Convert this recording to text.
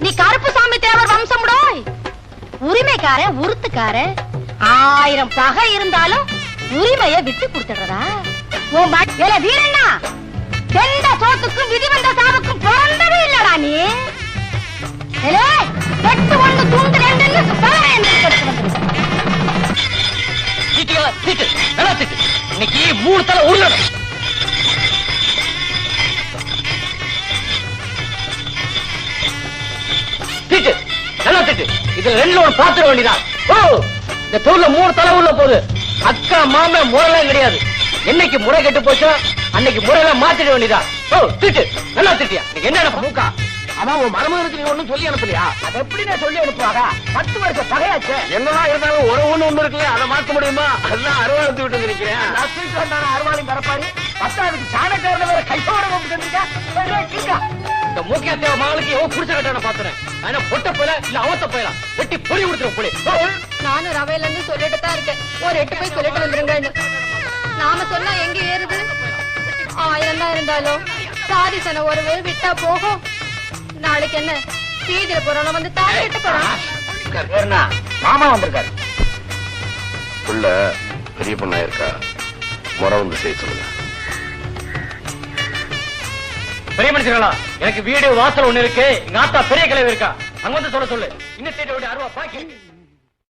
நீ கருப்பு சாமி தேவர் வம்சம்டோய். உரிமைக்கார உருத்துக்கார ஆயிரம் பகை இருந்தாலும் உரிமைய விட்டு கொடுத்துடுறதா? உன் மட்- ஏலே வீரண்ணா எந்த சோத்துக்கும் விதி வந்த சாவுக்கும் பிறந்தவே இல்லடா நீ. ஏலே, வெட்டு ஒண்ணு தூண்டு ரெண்டுன்னு பகை இன்னைக்கு மூணு தலை உருளணும் சீட்டு இதுல ரெண்டுல ஒரு பாத்திர வேண்டியதான் ஓ இந்த தூர்ல மூணு தலை உள்ள போகுது. அக்கா மாம முறைலாம் கிடையாது. என்னைக்கு முறை கெட்டு போச்சோ அன்னைக்கு முறையெல்லாம் மாத்திட வேண்டியதா ஓ திட்டு. நல்லா திட்டியா? என்ன மூக்கா? அதான் உன் மருமகனுக்கு நீ ஒண்ணும் சொல்லி அனுப்பலையா? அது எப்படி நான் சொல்லி அனுப்புவாங்க? பத்து வருஷம் பகையாச்சே. என்னதான் இருந்தாலும் ஒரு ஒண்ணு ஒண்ணு இருக்குல்ல அதை மாத்த முடியுமா? அதான் அருவாளத்து விட்டு நினைக்கிறேன் அருவாளையும் பரப்பாரு. பத்தாவதுக்கு சாணக்காரன வேற கையோட வந்திருக்கா இந்த மூக்கியா தேவ மகளுக்கு எவன் புடிச்ச கட்டான பாத்துறேன் ஆனா பொட்ட போல இல்ல அவத்த போயலாம் வெட்டி பொடி கொடுத்துரும் பொடி. நானும் ரவையில இருந்து சொல்லிட்டு தான் இருக்கேன். ஒரு எட்டு போய் சொல்லிட்டு வந்துருங்கன்னு. நாம சொன்னா எங்க ஏறுது? ஆயிரம் தான் இருந்தாலும் சாதி சன ஒரு விட்டா போகும். நாளைக்கு என்ன? சீதில போறோம் வந்து தாலி கட்ட போறோம் மாமா வந்திருக்காரு. உள்ள பெரிய பொண்ணா இருக்கா? முறை வந்து செய்ய சொல்லுங்க. பெரிய மனுஷர்களா? எனக்கு வீடு வாசல் ஒண்ணு இருக்கு. எங்க ஆத்தா பெரிய கிளவி இருக்கா? அங்க வந்து சொல்ல சொல்லு. இன்னும் சீட்டை விட்டு அருவா பாக்கி.